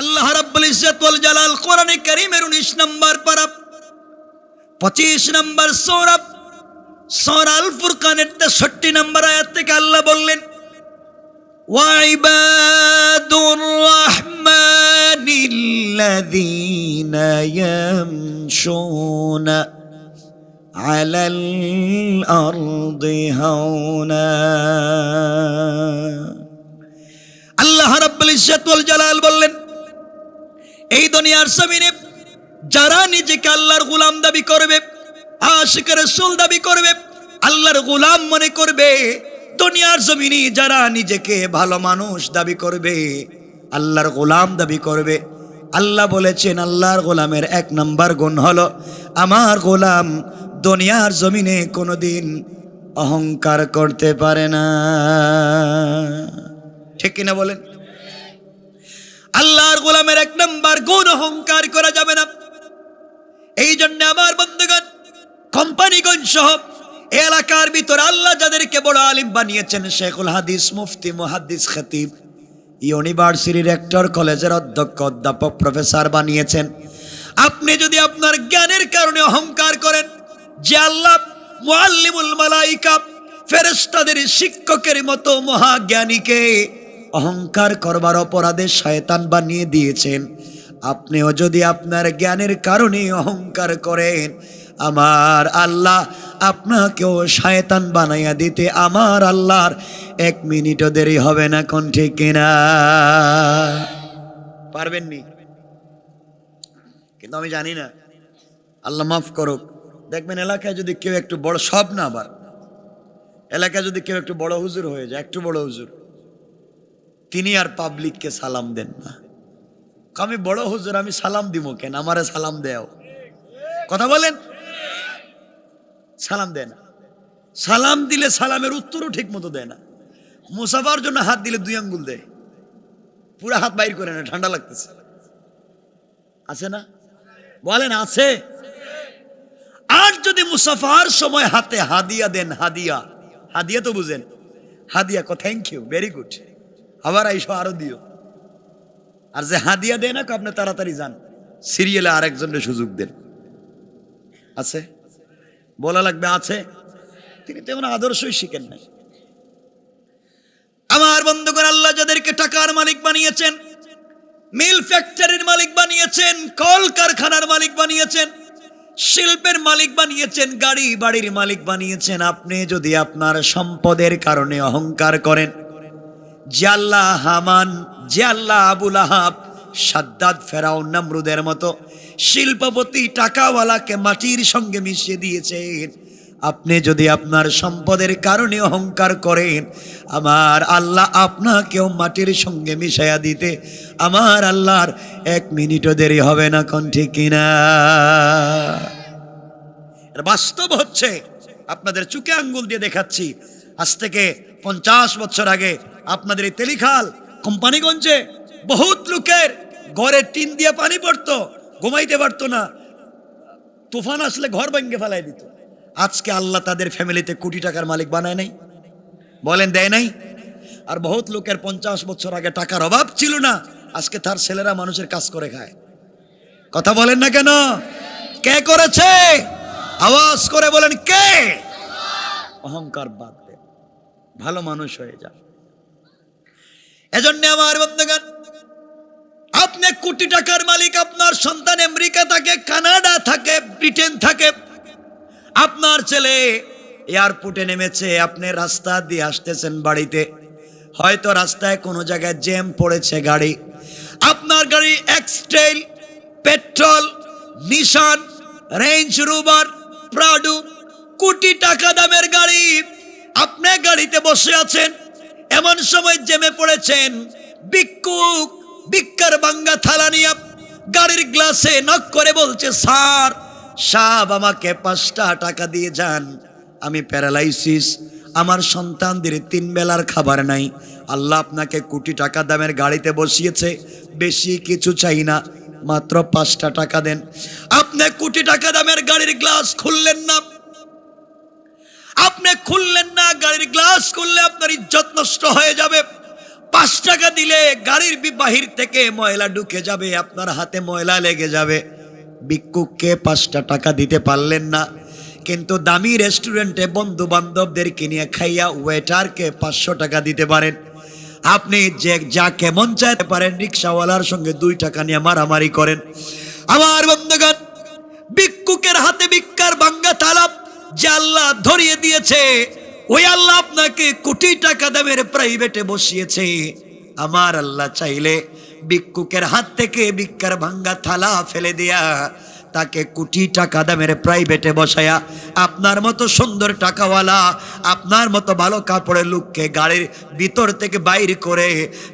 আল্লাহ রাব্বুল ইজ্জত ওয়াল জালাল কোরআনে কারীমের 19 নম্বর পারা 25 নম্বর সূরা সূরা আল ফুরকানের 63 নম্বর আয়াত থেকে আল্লাহ বললেন وعباد الرحمن الذين يمشون على الأرض هونا আল্লাহ রাব্বুল ইজ্জত ওয়াল জালাল বললেন এই দুনিয়ার জমিনে যারা নিজেকে আল্লাহর গোলাম দাবি করবে, আশিকের রাসূল দাবি করবে, আল্লাহর গোলাম মনে করবে, দুনিয়ার জমিনে যারা নিজেকে ভালো মানুষ দাবি করবে, আল্লাহর গোলাম দাবি করবে। আল্লাহ বলেছেন, আল্লাহর গোলামের এক নম্বর গুণ হলো, আমার গোলাম দুনিয়ার জমিনে কোনোদিন অহংকার করতে পারে না। ঠিক কিনা বলেন? আল্লাহর গোলামের এক নম্বর গুণ অহংকার করা যাবে না। এই জন্য আমার বন্ধুগণ, কোম্পানিগঞ্জ সহ এলাকার ভিতর আল্লাহ যাদেরকে বড় আলিম বানিয়েছেন, শেখুল হাদিস, মুফতি, মুহাদ্দিস, খতিব ইউনিভার্সিটি রেক্টর, কলেজের অধ্যক্ষ, অধ্যাপক, প্রফেসর বানিয়েছেন। আপনি যদি আপনার জ্ঞানের কারণে অহংকার করেন, যে আল্লাহ মুআল্লিমুল মালাইকা ফেরেশতাদের শিক্ষকের মতো মহাজ্ঞানীকে অহংকার করবার অপরাধে শয়তান বানিয়ে দিয়েছেন। আপনিও যদি আপনার জ্ঞানের কারণে অহংকার করেন, আমার আল্লাহ আপনাকেও শয়তান বানাইয়া দিতে আমার আল্লাহর এক মিনিটও দেরি হবে না, কোন ঠিক কিনা? পারবেননি কিন্তু আমি জানি না। আল্লাহ মাফ করুক। দেখবেন এলাকায় যদি কেউ একটু বড়, সব না আবার। এলাকায় যদি কেউ একটু বড় হুজুর হয়ে যায়, একটু বড় হুজুর। তিনি আর পাবলিককে সালাম দেন না। আমি বড় হুজুর, আমি সালাম দিব কেন? আমারে সালাম দেও। কথা বলেন? সালাম দেয় না সালাম দিলে সালামের উত্তরও ঠিক মতো দেয় না। মুসাফার জন্য হাত দিলে দুই আঙ্গুল দেয়। পুরো হাত বাইর করে না ঠান্ডা লাগতেছে। আছে না? বলেন, আছে? আর যদি মুসাফার সময় হাতে হাদিয়া দেন, হাদিয়া। হাদিয়া তো বুঝেন। হাদিয়া, কো থ্যাংক ইউ ভেরি গুড আবার আইসো আরও দিও। আর যে হাদিয়া দেয় না, আপনি তাড়াতাড়ি যান। সিরিয়ালে আরেকজনের সুযোগ দেন। আছে? বলা লাগবে আছে? তিনি তেমন আদর্শই শিখেন নাই। আমার বন্ধুগণ, আল্লাহ যাদেরকে টাকার মালিক বানিয়েছেন, মিল ফ্যাক্টরির মালিক বানিয়েছেন কল কারখানার মালিক বানিয়েছেন, শিল্পের মালিক বানিয়েছেন, গাড়ি বাড়ির মালিক বানিয়েছেন, আপনি যদি আপনার সম্পদের কারণে অহংকার করেন যে হামান, যে আবুল আহাব, সাদ্দাদ, ফেরাউন, নামরুদের মতো শিল্পপতি, টাকাওয়ালাকে মাটির সঙ্গে মিশিয়ে দিয়েছেন। আপনি যদি আপনার সম্পদের কারণে অহংকার করেন, আমার আল্লাহ আপনাকেও মাটির সঙ্গে মিশাইয়া দিতে, আমার আল্লাহর এক মিনিটও দেরি হবে না, কোন ঠিক কিনা? বাস্তব হচ্ছে, আপনাদের চুকে আঙ্গুল দিয়ে দেখাচ্ছি, আজ থেকে পঞ্চাশ বছর আগে আপনাদের এই তেলিখাল কোম্পানিগঞ্জে বহুত লোকের ঘরে টিন দিয়ে পানি পড়তো, ঘুমাইতে পারতো না। তুফান আসলে ঘর ভেঙে ফেলাই দিত। আজকে আল্লাহ তাদের ফ্যামিলিতে কোটি টাকার মালিক বানায় নাই। বলেন, দেয় নাই? আর বহুত লোকের পঞ্চাশ বছর আগে টাকার অভাব ছিল না, আজকে তার ছেলেরা মানুষের কাজ করে খায়। কথা বলেন না কেন? কে করেছে? আওয়াজ করে বলেন, কে? অহংকার বাদ দে। ভালো মানুষ হয়ে যা। এজন্য আমার বন্ধুগণ, আপনি কোটি টাকার মালিক, আপনার সন্তান আমেরিকা থাকে, কানাডা থাকে, ব্রিটেন থাকে। আপনার ছেলে এয়ারপোর্টে নেমেছে, আপনি রাস্তা দিয়ে আসতেছেন বাড়িতে। হয়তো রাস্তায় কোনো জায়গায় জ্যাম পড়েছে গাড়ি। আপনার গাড়ি এক্সটেল petrol, Nissan, Range Rover, Prado, crore টাকা দামের গাড়ি। আপনি গাড়িতে বসে আছেন এমন সময় জেমে পড়েছেন ভিক্ষুক ভিক্ষার বাঙ্গা থালা নিয়ে গাড়ির গ্লাসে নক করে বলছে, স্যার সাব আমাকে পাঁচটা টাকা দিয়ে যান, আমি প্যারালাইসিস, আমার সন্তানদের তিন বেলার খাবার নাই, আল্লাহ আপনাকে কোটি টাকা দামের গাড়িতে বসিয়েছে, বেশি কিছু চাই না, মাত্র পাঁচটা টাকা দেন। আপনি কোটি টাকা দামের গাড়ির গ্লাস খুললেন না আপনি খুললেন না, গাড়ির গ্লাস খুললে আপনার ইজ্জত নষ্ট হয়ে যাবে। পাঁচ টাকা দিলে গাড়ির বাহির থেকে ময়লা ঢুকে যাবে, আপনার হাতে ময়লা লেগে যাবে। ভিক্ষুককে পাঁচটা টাকা দিতে পারলেন না, কিন্তু দামি রেস্টুরেন্টে বন্ধু বান্ধবদেরকে নিয়ে খাইয়া ওয়েটারকে পাঁচশো টাকা দিতে পারেন। আপনি যে যা কেমন চাইতে পারেন, রিক্সাওয়ালার সঙ্গে দুই টাকা নিয়ে মারামারি করেন। আমার বন্ধুগণ, ভিক্ষুকের হাতে ভিক্ষার ভাঙ্গা তালাব যে আল্লাহ ধরিয়ে দিয়েছে, ওই আল্লাহ আপনাকে কোটি টাকা দামের প্রাইভেটে বসিয়েছে। আমার আল্লাহ চাইলে ভিক্ষুকের হাত থেকে ভিক্ষার ভাঙ্গা থালা ফেলে দিয়া তাকে কোটি টাকা দামের প্রাইভেটে বসায়া, আপনার মতো সুন্দর টাকাওয়ালা, আপনার মতো ভালো কাপড়ের লোককে গাড়ির ভিতর থেকে বাইর করে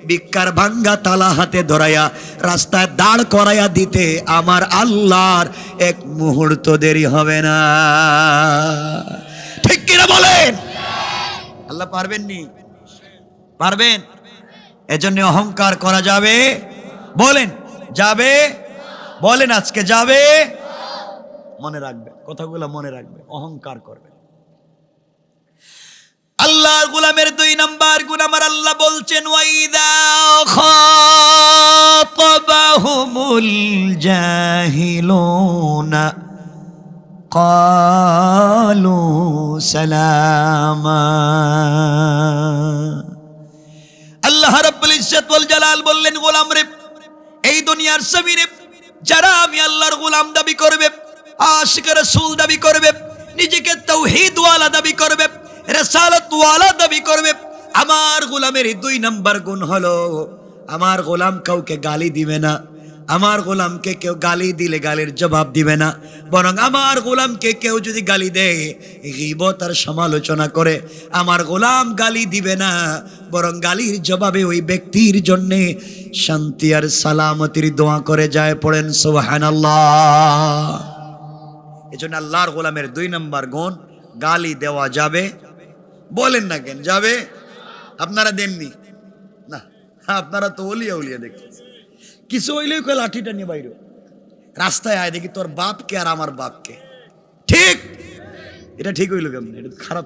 ভিক্ষার ভাঙ্গা তালা হাতে ধরাইয়া রাস্তায় দাঁড় করাইয়া দিতে আমার আল্লাহর এক মুহূর্ত দেরি হবে না। ঠিক কিনা বলেন? আল্লাহ পারবেন নি? পারবেন? এজন্য অহংকার করা যাবে? বলেন, যাবে? বলেন আজকে যাবে? মনে রাখবে, কথাগুলো মনে রাখবে, অহংকার করবে। আল্লাহ গুলামের দুই নাম্বার গুণ আমার আল্লাহ বলছেন, ওয়াইদা খাতাবাহুমুল জাহিলুনা কালু সালামা। আল্লাহ রাব্বুল ইজ্জত ওয়াল জালাল বললেন, গোলাম রে, এই দুনিয়ার জমিনে যারা আমি আল্লাহর গুলাম দাবি করবে, আশিক রসুল দাবি করবে, নিজেকে তৌহিদওয়ালা ওয়ালা দাবি করবে, রেসালতওয়ালা দাবি করবে, আমার গুলামের দুই নম্বর গুণ হলো, আমার গোলাম কাউকে গালি দিবে না। আমার গোলামকে কেউ গালি দিলে গালির জবাব দিবে না। বরং আমার গোলামকে কেউ যদি গালি দেয় গিবত আর সমালোচনা করে। আমার গোলাম গালি দিবে না, বরং গালির জবাবে ওই ব্যক্তির জন্যে শান্তি আর সালামতির দোয়া করে যায় পড়েন সোহান এই জন্য আল্লাহর গোলামের দুই নম্বর গুণ, গালি দেওয়া যাবে। বলেন না কেন, যাবে? আপনারা দেননি? না, আপনারা তো ওলিয়া উলিয়া দেখতেছেন কিছু হইলেই কয় লাঠিটা নিয়ে বাইরে। রাস্তায় আয়, দেখি তোর বাপকে আর আমার বাপকে। ঠিক? এটা ঠিক হইল কেমন? এটা খারাপ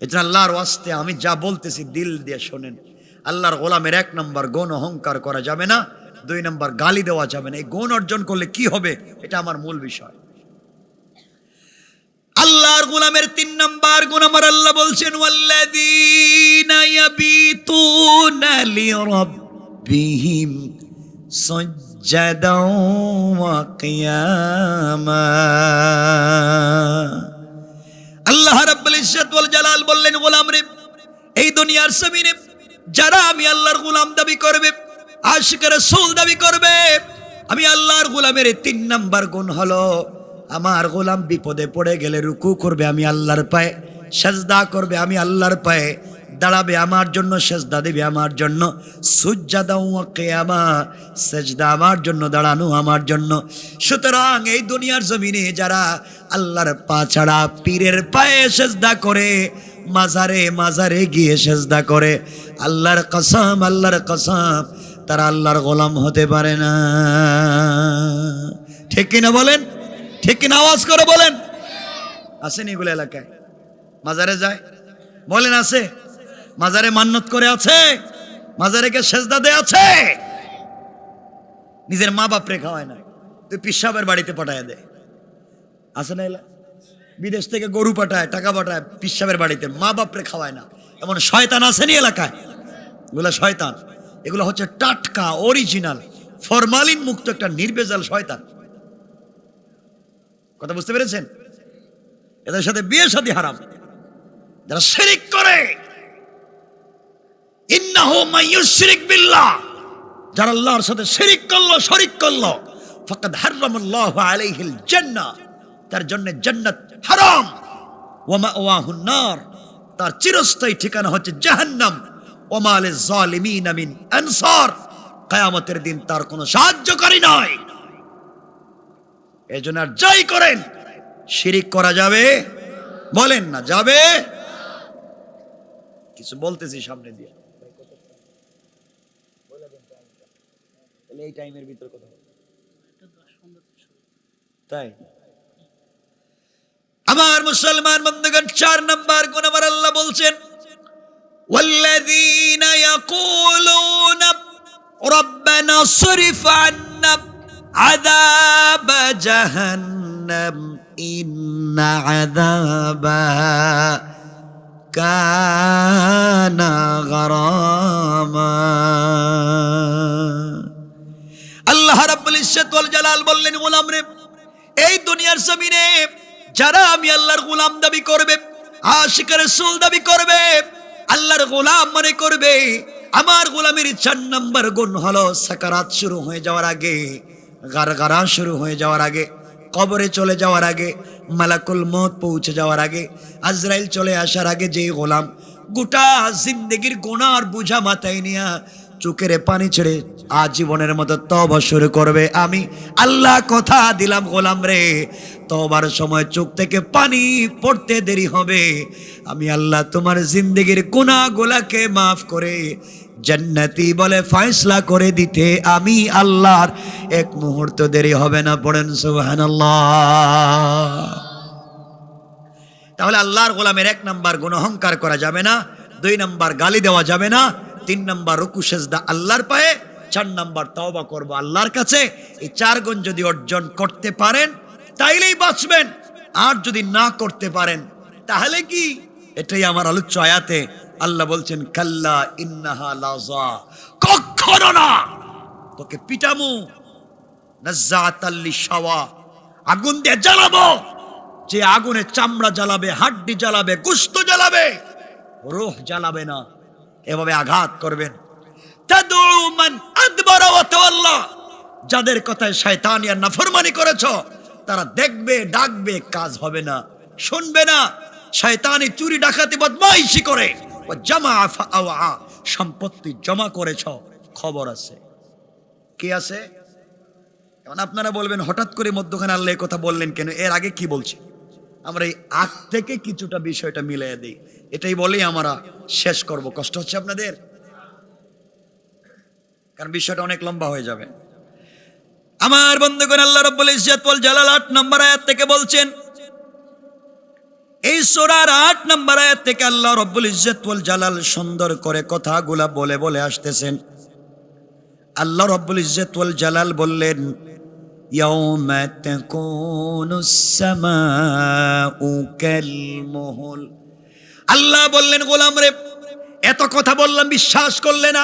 এটা আল্লাহর ওয়াস্তে, আমি যা বলতেছি দিল দিয়ে শোনেন। আল্লাহর গোলামের এক নম্বর গণ অহংকার করা যাবে না, দুই নম্বর গালি দেওয়া যাবে না। এই গুণ অর্জন করলে কি হবে? এটা আমার মূল বিষয়। আল্লাহর গোলামের তিন নাম্বার গুণ আমার আল্লাহ বলছেন সুজ্জাদাও ওয়া কিয়ামা আল্লাহ রাব্বুল ইজ্জত জালাল বললেন, গোলাম রে, এই দুনিয়ার জমিনে যারা আমি আল্লাহর গোলাম দাবি করবে, আশিক রাসূল দাবি করবে, আমি আল্লাহর গোলামের তিন নাম্বার গুণ হলো, আমার গোলাম বিপদে পড়ে গেলে রুকু করবে, আমি আল্লাহর পায়ে, সেজদা করবে, আমি আল্লাহর পায়ে দাঁড়াবে আমার জন্য, সেজদা দেবে আমার জন্য। কেয়ামা, সেজদা আমার জন্য, দাঁড়ানো আমার জন্য। সুতরাং এই দুনিয়ার জমিনে যারা আল্লাহর পা ছাড়া পীরের পায়ে সেজদা করে, মাজারে মাজারে গিয়ে সেজদা করে, আল্লাহর কসম আল্লাহর কসম, তারা আল্লাহর গোলাম হতে পারে না। ঠিক কিনা বলেন? ঠিক কিনা আওয়াজ করে বলেন? আসেন এগুলো এলাকায়। মাজারে যায়? বলেন, আছে? মাজারে মান্নত করে আছে, মাজারে কে সেজদা দে আছে। নিজের মা বাপরে খাওয়ায় না তুই পিসাবের বাড়িতে পাঠায় দে। আছে না এলা? বিদেশ থেকে গরু পাঠায়, টাকা পাঠায়, পিসাবের বাড়িতে মা বাপরে খাওয়ায় না। এমন শয়তান আসেনি এলাকায়? এগুলা শয়তান। এগুলো হচ্ছে টাটকা অরিজিনাল ফরমালিন মুক্ত একটা নির্বেজাল শয়তান। কথা বুঝতে পেরেছেন? এদের সাথে বিয়ে সাথে হারাম। যারা শিরিক করে কিয়ামতের দিন তার কোনো সাহায্যকারী নয়। এজন্য আর যাই করেন, শিরিক করা যাবে? বলেন না, যাবে? কিছু বলতেছি সামনে দিয়ে। তাহলে এই টাইমের ভিতর কথা বলবো। তাই আমার মুসলমান বন্ধুগণ চার নাম্বার গুণ আমার আল্লাহ বলছেন والذين ويقولون ربنا اصرف عنا عذاب جهنم إن عذابها كان غراما আল্লাহ রাব্বুল ইজ্জত ওয়াল জালাল বললেন, গোলাম রে, এই দুনিয়ার জমিনে যারা আমি আল্লাহর গোলাম দাবি করবে, আশিক রাসূল দাবি করবে, আল্লাহর গোলাম মনে করবে, আমার গোলামের চার নাম্বার গুণ হলো সাকারাত শুরু হয়ে যাওয়ার আগে, গারগারা শুরু হয়ে যাওয়ার আগে, কবরে চলে যাওয়ার আগে, মালাকুল মত পৌঁছে যাওয়ার আগে, আজরাইল চলে আসার আগে যেই গোলাম গোটা জিন্দগির গোনার বোঝা মাথায় নিয়া চোখের পানি ছেড়ে আজীবনের মতো তবা শুরু করবে। আমি আল্লাহ কথা দিলাম, গোলাম রে। তবার সময় চোখ থেকে পানি পড়তে দেরি হবে। আমি আল্লাহ তোমার জিন্দগির গুণা গোলাকে মাফ করে, জান্নাতি বলে ফয়সলা করে দিতে আমি আল্লাহর এক মুহূর্ত দেরি হবে না, পড়েন সুবহানাল্লাহ। তাহলে আল্লাহর গোলামের এক নাম্বার গুণ অহংকার করা যাবে না, দুই নাম্বার গালি দেওয়া যাবে না তিন নাম্বার রুকু সেজদা আল্লাহর পায়ে, চার নাম্বার তওবা করব আল্লাহর কাছে। এই চার গুণ যদি অর্জন করতে পারেন, তাইলেই বাঁচবেন। আর যদি না করতে পারেন, তাহলে কি? এটাই আমার আলোচ্য আয়াতে আল্লাহ বলছেন, কাল্লা ইন্নাহা লাজা কখনো না। তোকে পিটামু। নাজ্জাতাল্লি শাওয়া আগুন দিয়ে জ্বালাবো। যে আগুনে চামড়া জ্বালাবে, হাড্ডি জ্বালাবে, গুস্ত জ্বালাবে, রোহ জ্বালাবে না। এভাবে আঘাত করবেন। যাদের কথায় শয়তান আর নাফরমানি করেছ, তারা দেখবে, ডাকবে, কাজ হবে না। শুনবে না। শয়তানি চুরি, ডাকাতি, বদমাইশি করে। জামা সম্পত্তি জমা করেছ, খবর আছে। কে আছে? এখন আপনারা বলবেন, হঠাৎ করে মধ্যখানে আল্লাহ কথা বললেন কেন? এর আগে কি বলছি? আমরা এই আগ থেকে কিছুটা বিষয়টা মিলিয়ে দিই। এটাই বলেই আমরা শেষ করব। কষ্ট হচ্ছে আপনাদের? কারণ বিষয়টা অনেক লম্বা হয়ে যাবে। আমার বন্ধুগণ, আল্লাহ রব্বুল ইজ্জত ওয়াল জালাল আট নম্বর আয়াত থেকে বলছেন, এই সোরার আট নম্বর আয়াত থেকে আল্লাহ রব্বুল ইজ্জত ওয়াল জালাল সুন্দর করে কথাগুলা বলে বলে আসতেছেন। আল্লাহ রব্বুল ইজ্জত ওয়াল জালাল বললেন يوم تكون السماء كالمهل আল্লাহ বললেন গোলাম রে এত কথা বললাম বিশ্বাস করলে না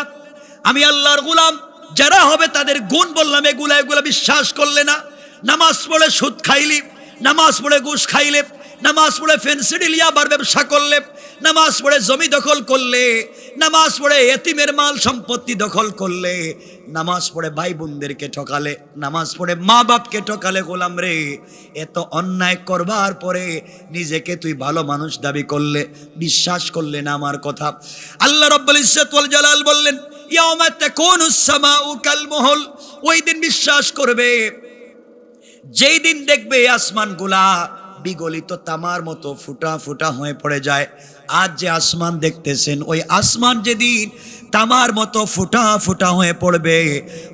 আমি আল্লাহর গোলাম যারা হবে তাদের গুণ বললাম এগুলা এগুলা বিশ্বাস করলে না নামাজ পড়ে সুদ খাইলি নামাজ পড়ে ঘুষ খাইলে নামাজ পড়ে ফেন্সিডিলিয়া বার ব্যবসা করলে নামাজ পড়ে জমি দখল করলে, নামাজ পড়ে এতিমের মাল সম্পত্তি দখল করলে, নামাজ পড়ে ভাই বোনদেরকে ঠকালে, নামাজ পড়ে মা বাপকে ঠকালে গোলাম রে এত অন্যায় করবার পরে নিজেকে তুই ভালো মানুষ দাবি করলে, বিশ্বাস করলে না আমার কথা। আল্লাহ রব্বুল ওয়াল জালাল বললেন, ইয়াউমা তাকুনুস সামাউ কাল মুহল, ওই দিন বিশ্বাস করবে, যেই দিন দেখবে আসমান আসমানগুলা বিগলিত তামার মতো ফুটা ফুটা হয়ে পড়ে যায়। আজ যে আসমান দেখতেছেন, ওই আসমান যেদিন তামার মতো ফুটা ফুটা হয়ে পড়বে,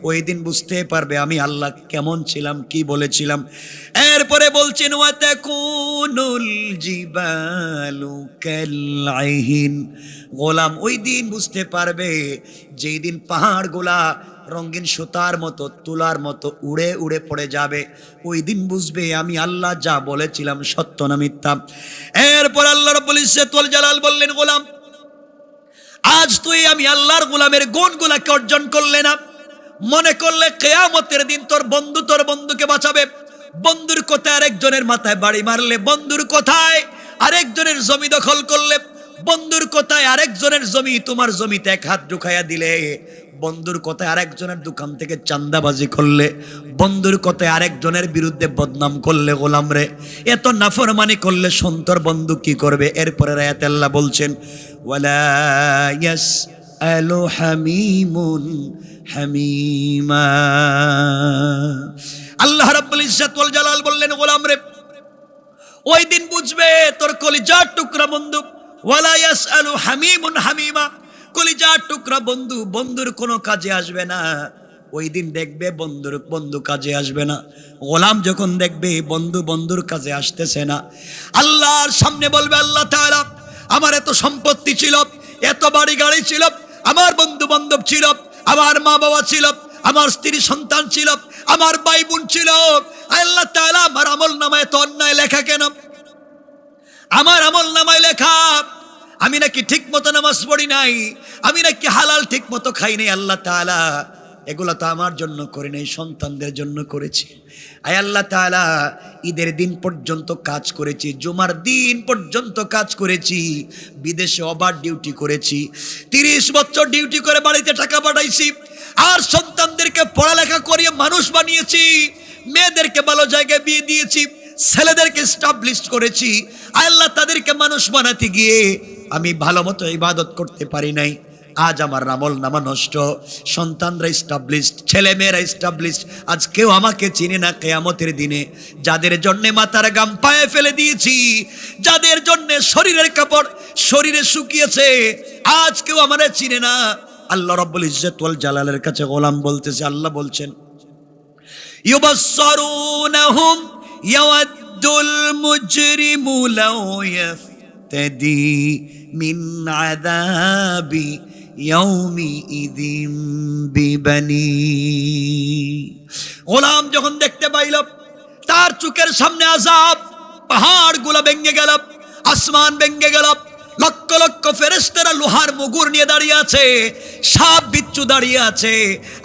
ওই দিন বুঝতে পারবে আমি আল্লাহ কেমন ছিলাম, কি বলেছিলাম। এরপরে বলছেন, ওয়াতাকুনুল জিবালু কালাইহিন গোলাম ওই দিন বুঝতে পারবে, যেই দিন পাহাড়গুলা রঙিন সুতার মতো, তুলার মতো উড়ে উড়ে পড়ে যাবে। ওই দিন বুঝবে আমি আল্লাহ যা বলেছিলাম সত্য না মিথ্যা। এরপর আল্লাহ রব্বুল ইজ্জতুল জালাল বললেন, গোলাম, আজ তুই আমি আল্লাহর গোলামের গুণগুলাকে অর্জন করলে না। মনে করলে কেয়ামতের দিন তোর বন্ধু তোর বন্ধুকে বাঁচাবে। বন্ধুর কোথায় আরেকজনের মাথায় বাড়ি মারলে? বন্ধুর কোথায় আরেকজনের জমি দখল করলে? বন্ধুর কোথায় আরেকজনের জমি তোমার জমিতে এক হাত ঢুকাইয়া দিলে? বন্ধুর কথায় আরেকজনের দোকান থেকে চান্দাবাজি করলে, বন্ধুর কথায় আরেকজনের বিরুদ্ধে বদনাম করলে গোলাম রে। এত নাফরমানি করলে সন্তর বন্ধু কি করবে? এরপরে রায়াত আল্লাহ বলছেন, ওয়ালা ইয়াসআলু হামিমুন হামিমা। আল্লাহ রাব্বুল ইজ্জত ওয়াল জালাল বললেন, গোলাম রে, ওই দিন বুঝবে তোর কলিজার টুকরা বন্ধু। ওয়ালা ইয়াসআলু হামিমুন হামিমা। কলিজার টুকরা বন্ধু, বন্ধুর কোনো কাজে আসবে না। ওই দিন দেখবে বন্ধুর, বন্ধু কাজে আসবে না। গোলাম যখন দেখবে বন্ধু, বন্ধুর কাজে আসতেছে না। আল্লাহর সামনে বলবে, আল্লাহ তাআলা, আমার এত সম্পত্তি ছিল, এত বাড়ি গাড়ি ছিল, আমার বন্ধু বান্ধব ছিল, আমার মা বাবা ছিল, আমার স্ত্রী সন্তান ছিল, আমার ভাই বোন ছিল। আল্লাহ তাআলা আমার আমল নামায় তো অন্যায় লেখা কেন? আমার আমল নামায় লেখা আমি নাকি ঠিক মতো নামাজ পড়ি নাই? আমি নাকি হালাল ঠিক মতো খাই নাই? আল্লাহ তাআলা এগুলো তো আমার জন্য করে নাই, সন্তানদের জন্য করেছি। আয় আল্লাহ তাআলা, ঈদের দিন পর্যন্ত কাজ করেছি, জুমার দিন পর্যন্ত কাজ করেছি, বিদেশে ওভার ডিউটি করেছি, তিরিশ বছর ডিউটি করে বাড়িতে টাকা পাঠাইছি, আর সন্তানদেরকে পড়ালেখা করিয়ে মানুষ বানিয়েছি, মেয়েদেরকে ভালো জায়গায় বিয়ে দিয়েছি, ছেলেদেরকে স্টাবলিশ করেছি আল্লাহ তাদেরকে মানুষ বানাতে গিয়ে আমি ভালো মতো ইবাদত করতে পারি নাই। আজ আমার রামল নামা নষ্ট। সন্তানরা স্টাবলিশড ছেলেমেয়েরা ইস্টাবলিশড আজ কেউ আমাকে চিনে না কেয়ামতের দিনে। যাদের জন্যে মাথার গাম পায়ে ফেলে দিয়েছি, যাদের জন্যে শরীরের কাপড় শরীরে শুকিয়েছে, আজ কেউ আমার চিনে না। আল্লাহ রব্বুল ইজ্জতুল জালালের কাছে গোলাম বলতেছে, আল্লাহ বলছেন, ইউবাসসারুনাহুম ইয়াওয়াদ্দুল মুজরিমু লাউ ইয়া يفتدي من عذاب يومئذ ببنيه গোলাম যখন দেখতে পাইল তার চোখের সামনে আজাব পাহাড় গুলা ভেঙে গেল আসমান ভেঙে গেল লক্ষ লক্ষ ফেরেস্তারা লোহার মুগুর নিয়ে দাঁড়িয়ে আছে সাপ বিচ্ছু দাঁড়িয়ে আছে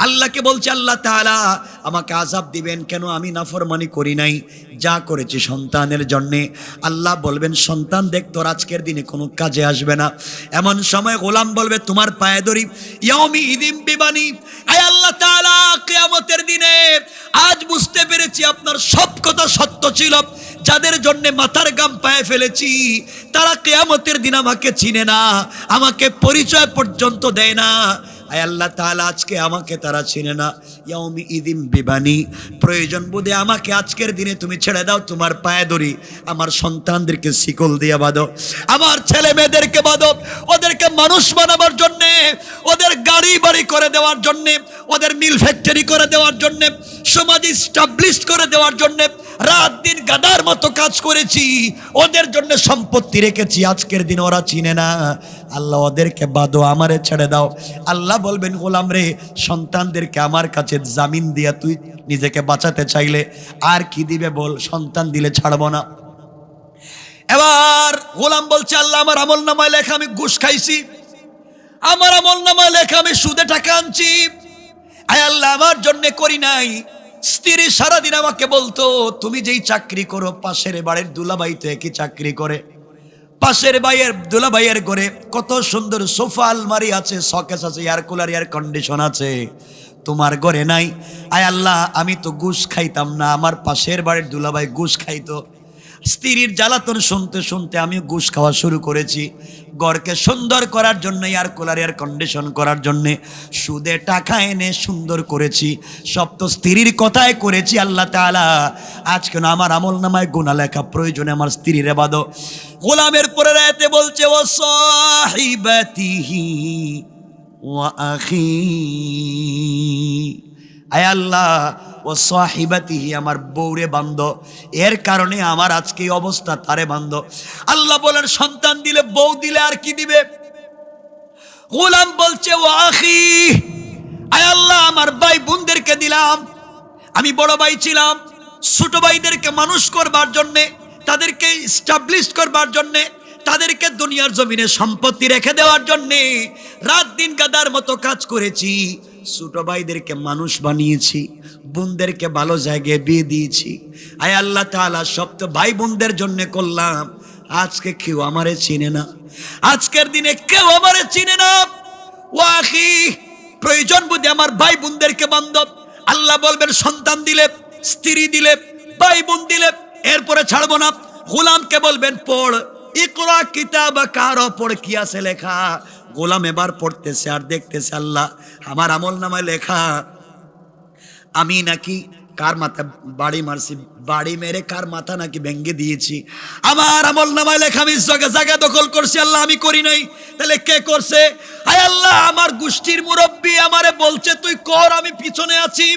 আল্লাহকে বলছে আল্লাহ তাআলা আমাকে আজাব দিবেন কেন আমি নাফরমানি করি নাই যা করেছি সন্তানের জন্যে। আল্লাহ বলবেন, সন্তান দেখ, তোর আজকের দিনে কোনো কাজে আসবে না। এমন সময় গোলাম বলবে, তোমার পায়ে ধরি। ইয়ামি ইদিম বিবানি আল্লাহ তাআলা, কিয়ামতের দিনে আজ বুঝতে পেরেছি আপনার সব কথা সত্য ছিল। যাদের জন্য মাথার গাম পায়ে ফেলেছি, তারা কেয়ামতের দিন আমাকে চিনে না, আমাকে পরিচয় পর্যন্ত দেয় না। আয় আল্লাহ তাআলা আজকে আমাকে তারা চিনে না। ইয়াউমি ইদিম বিবানি। প্রয়োজন বোধে আমাকে আজকের দিনে তুমি ছেড়ে দাও, তোমার পায়ে ধরি আমার সন্তানদেরকে শিকল দিয়ে বাঁধো। আমার ছেলে মেয়েদেরকে বাঁধো। ওদেরকে মানুষ বানাবার জন্যে, ওদের গাড়ি বাড়ি করে দেওয়ার জন্যে, ওদের মিল ফ্যাক্টরি করে দেওয়ার জন্যে, সমাজ স্টাবলিশ করে দেওয়ার জন্যে, রাত দিন গাদার মতো কাজ করেছি। ওদের জন্য সম্পত্তি রেখেছি। আজকের দিন ওরা চিনে না। আল্লাহ ওদেরকে বাদো আমারে ছেড়ে দাও। আল্লাহ বলবেন, গোলাম রে, সন্তানদেরকে আমার কাছে জামিন দিয়া তুই নিজেকে বাঁচাতে চাইলে আর কি দিবে বল? সন্তান দিলে ছাড়বো না। এবার গোলাম বলছে, আল্লাহ, আমার আমল নামায় লেখা আমি ঘুষ খাইছি। আমার আমল নামায় লেখা আমি সুদে টাকা আনছি। আয় আল্লাহ, আমার জন্য করি নাই। স্ত্রী সারাদিন আমাকে বলতো, তুমি যেই চাকরি করো, পাশের বাড়ির দুলাবাই তো একই চাকরি করে। পাশের বাইয়ের দুলা ভাইয়ের ঘরে কত সুন্দর সোফা আলমারি আছে সকেস আছে এয়ার কুলার এয়ার কন্ডিশন আছে। তোমার ঘরে নাই। আয় আল্লাহ, আমি তো গুস খাইতাম না, আমার পাশের বাড়ির দুলাভাই গুস খাইতো। স্ত্রীর জ্বালাতন শুনতে শুনতে আমি ঘুষ খাওয়া শুরু করেছি। গড়কে সুন্দর করার জন্য, এয়ার কুলার, এয়ার কন্ডিশন করার জন্যে সুদে টাকা এনে সুন্দর করেছি। সব তো স্ত্রীর কথায় করেছি আল্লাহ তাআলা। আজ কেন আমার আমল নামায় গুণা লেখা প্রয়োজনে আমার স্ত্রীর বাদো গোলামের পরে রাতে বলছে, ও সাহিবাতিহি ওয়া আখি। আয় আল্লাহ ও সাহিবাতিহি, আমার বউরে বান্ধ। এর কারণে আমার আজকে অবস্থা, তারে বান্ধ। আল্লাহ বলেন, সন্তান দিলে বউ দিলে আর কি দিবে? গোলাম বলছে, ও আখি, আয় আল্লাহ, আমার ভাই বোনদেরকে দিলাম। আমি বড় ভাই ছিলাম, ছোট ভাইদেরকে মানুষ করবার জন্যে, তাদেরকে স্টাবলিশ করবার জন্যে, তাদেরকে দুনিয়ার জমিনে সম্পত্তি রেখে দেওয়ার জন্যে রাত দিন গাদার মতো কাজ করেছি, ছোট ভাইদেরকে মানুষ বানিয়েছি। বোনদেরকে ভালো জায়গায় বিয়ে দিয়েছি। আয় আল্লাহ তাআলা সব তো ভাই বোনদের জন্য করলাম। আজকে কেউ আমারে চিনে না। আজকের দিনে কেউ আমারে চিনে না। ও আখি প্রয়োজন বুঝে আমার ভাই বোনদেরকে বান্ধব। আল্লাহ বলবেন, সন্তান দিলে, স্ত্রী দিলে ভাই বোন দিলে, এরপরে ছাড়বো না। গোলামকে বলবেন, পড়। ইকরা কিতাব কার পড়, কি আছে লেখা? গোলাম এবার পড়তেছে আর দেখতেছে আল্লাহ। আমার আমল নামায় লেখা। আমি নাকি কার মাথা বাড়ি মারছি? বাড়ি মেরে কার মাথা নাকি ভেঙ্গে দিয়েছি? আমার আমল নামায় লেখা আমি জায়গা জায়গা দখল করছি, আল্লাহ আমি করি নাই। তাহলে কে করছে? আয় আল্লাহ, আমার গোষ্ঠীর মুরব্বী আমারে বলছে, তুই কর, আমি পিছনে আছি।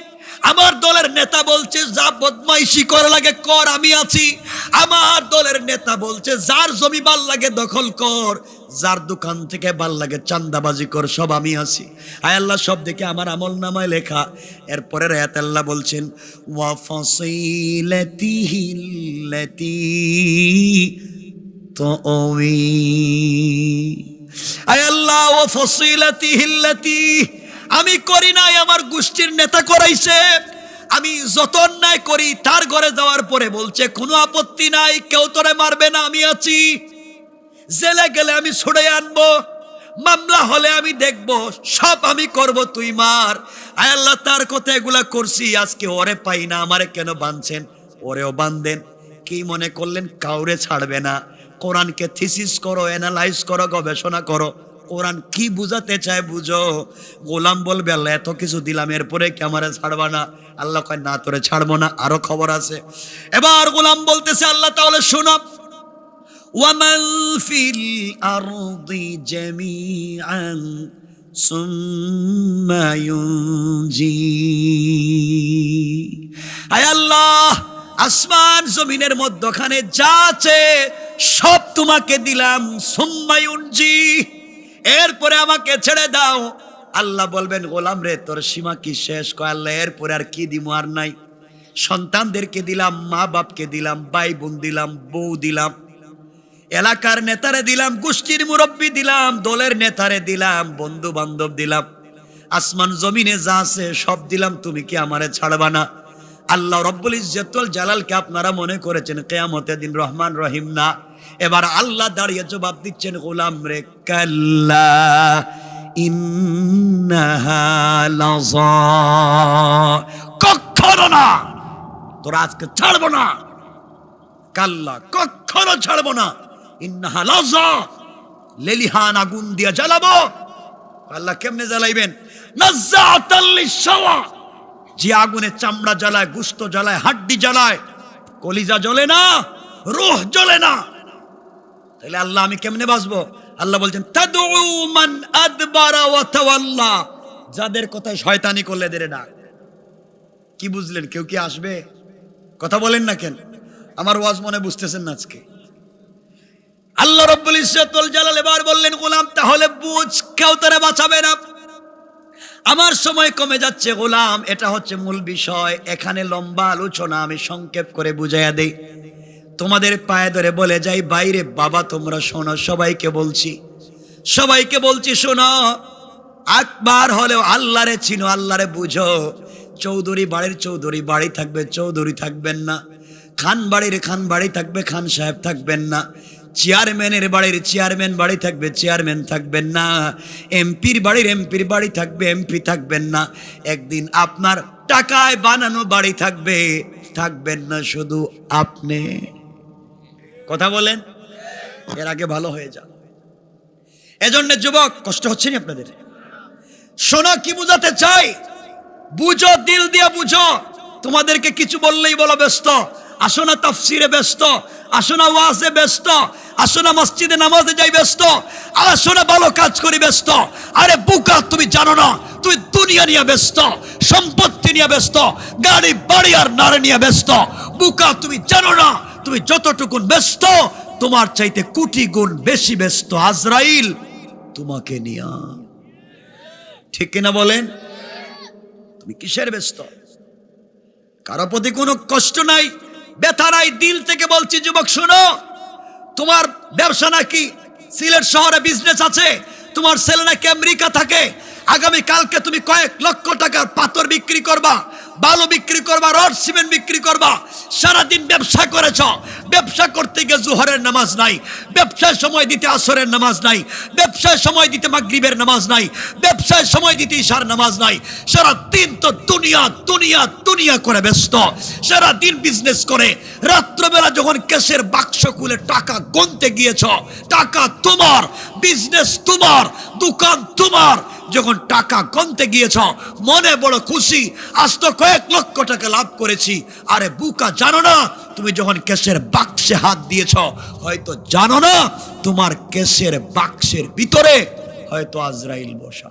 আমার দলের নেতা বলছে, যা বদমাইশি করা লাগে, কর, আমি আছি। আমার দলের নেতা বলছে, যার জমি ভালো লাগে, দখল কর। যার দোকান থেকে ভালো লাগে চান্দাবাজি কর, সব আমি আছি। আয় আল্লাহ, সব দেখে আমার আমল নামায় লেখা। এরপরে রায়াত আল্লাহ বলছেন, ওয়া আয় আল্লাহ ও ফসিলাতি হিল্লাতি আমি করি নাই, আমার গোষ্ঠীর নেতা করাইছে। আমি যত অন্যায় করি, তার ঘরে যাওয়ার পরে বলছে, কোনো আপত্তি নাই, কেউ তোরে মারবে না, আমি আছি। জেলে গেলে আমি ছুড়ে আনব, মামলা হলে আমি দেখব, সব আমি করব, তুই মার। আয় আল্লাহ, তার কথা এগুলা করছি, আজকে ওরে পাই না, আমারে কেন বাঁধছেন ওরেও বাঁধেন কি মনে করলেন? কাউরে ছাড়বে না। কোরআনকে থিসিস করো অ্যানালাইজ করো, গবেষণা করো। কোরআন কি বুঝাতে চায় বুঝো গোলাম বলবে আল্লাহ এত কিছু দিলাম এরপরে কি আমারে ছাড়বা না আল্লাহ কয় না তোরে ছাড়বো না আরো খবর আছে এবার গোলাম বলতেছে আল্লাহ তাহলে শোনো ومن في الأرض جميعا ثم ينجي আয় আল্লাহ আসমান জমিনের মধ্যখানে যা আছে সব তোমাকে দিলাম সুম্মায়ুনজি এরপরে আমাকে ছেড়ে দাও। আল্লাহ বলবেন, গোলাম রে, তোর সীমা কি শেষ? কয়, আল্লাহ, এরপরে আর কি দিব আর নাই। সন্তানদেরকে দিলাম মা বাপকে দিলাম ভাই বোন দিলাম, বউ দিলাম। এলাকার নেতারে দিলাম, গোষ্ঠীর মুরব্বী দিলাম, দলের নেতারে দিলাম বন্ধু বান্ধব দিলাম। আসমান, জমিনে যা আছে সব দিলাম, তুমি কি আমারে ছাড়বা না? আল্লাহ রব্বুল ইজ্জতুল জালালকে আপনারা মনে করেছেন, কেয়ামতের দিন রহমান রহিম না। এবার আল্লাহ দাঁড়িয়ে জবাব দিচ্ছেন, গোলাম রে কাল্লা কখনো না, তোরা আজকে ছাড়বো না। কাল্লা কখনো ছাড়বো না। ইন্নাহা লাযা, লেলিহান আগুন দিয়া জ্বালাবো। আল্লাহ কেমনে জ্বালাইবেন? যে আগুনে চামড়া জ্বালায়, গুস্ত জ্বালায়, হাড্ডি জ্বালায়, কলিজা জ্বলে না, রোহ জ্বলে না। তাহলে আল্লাহ আমি কেমনে বাঁচবো? আল্লাহ বলছেন যাদের কথায় শয়তানি করলে এদের ডাক কি বুঝলেন? কেউ কি আসবে? কথা বলেন না কেন? আমার ওয়াজ মনে বুঝতেছেন না আজকে। আল্লাহ রব্বুল ইজ্জতুল জালাল এবার বললেন, গোলাম, তাহলে বুঝ, কেউ তোরে বাঁচাবে না। আমার সময় কমে যাচ্ছে, গোলাম। এটা হচ্ছে মূল বিষয়। এখানে লম্বা আলোচনা আমি সংক্ষেপ করে বুঝাইয়া দেই। তোমাদের পায়ে ধরে বলে যাই, বাইরে, বাবা, তোমরা শোনো, সবাইকে বলছি। সবাইকে বলছি, শোনো একবার হলেও আল্লাহরে চিনো, আল্লাহরে বুঝো। চৌধুরী বাড়ির চৌধুরী, বাড়ি থাকবে, চৌধুরী থাকবেন না। খান বাড়ির খান বাড়ি থাকবে, খান সাহেব থাকবেন না। চেয়ারম্যানের বাড়ির চেয়ারম্যান বাড়ি থাকবে, চেয়ারম্যান থাকবেন না। এমপির বাড়ির এমপির বাড়ি থাকবে, এমপি থাকবেন না। একদিন আপনার টাকায় বানানো বাড়ি থাকবে, থাকবেন না শুধু আপনি। কথা বলেন। এর আগে ভালো হয়ে যান। এজন্য যুবক, কষ্ট হচ্ছে না আপনাদের? শোনো কি বুঝাতে চাই? বুঝো, দিল দিয়ে বুঝো। তোমাদেরকে কিছু বললেই বলো ব্যস্ত। আসো না তাফসিরে ব্যস্ত। আসো না ওয়াজে ব্যস্ত। আসো না মসজিদে নামাজে যাই ব্যস্ত। আসো না ভালো কাজ করি ব্যস্ত। আরে বুকা, তুমি জানো না তুই দুনিয়া নিয়ে ব্যস্ত। সম্পত্তি নিয়ে ব্যস্ত। গাড়ি, বাড়ি আর নারে নিয়ে ব্যস্ত। বুকা, তুমি জানো না তুমি যতটুকুন ব্যস্ত, তোমার চাইতে কোটি গুণ বেশি ব্যস্ত আজরাইল তোমাকে নিয়া। ঠিক কিনা বলেন? তুমি কিসের ব্যস্ত? কারও প্রতি কোনো কষ্ট নাই, ব্যথা নাই, দিল থেকে বলছি, যুবক, শোনো, তোমার ব্যবসা নাকি সিলেট শহরে বিজনেস আছে, তোমার ছেলে নাকি আমেরিকা থাকে আগামী কালকে তুমি কয়েক লক্ষ টাকার পাথর বিক্রি করবা বালু বিক্রি করবা, রড সিমেন্ট বিক্রি করবা, সারাদিন ব্যবসা করেছ, ব্যবসা করতে গিয়ে জোহরের নামাজ নাই, ব্যবসায় সময় দিতে আসরের নামাজ নাই, ব্যবসায় সময় দিতে মাগরিবের নামাজ নাই, ব্যবসায় সময় দিতে ইশার নামাজ নাই সারা দিন তো দুনিয়া দুনিয়া দুনিয়া করে ব্যস্ত সারা দিন বিজনেস করে, রাত্রবেলা যখন কেসের বাক্স খুলে টাকা গুনতে গিয়েছ, টাকা তোমার বিজনেস তোমার, দোকান তোমার যখন টাকা কমতে গিয়েছ, মনে বড় খুশি। আজ তো কয়েক লক্ষ টাকা লাভ করেছি। আরে বুকা, জানো না, তুমি যখন কেসের বাক্সে হাত দিয়েছ, হয়তো জানো না, তোমার কেসের বাক্সের ভিতরে হয়তো আজরাইল বসা।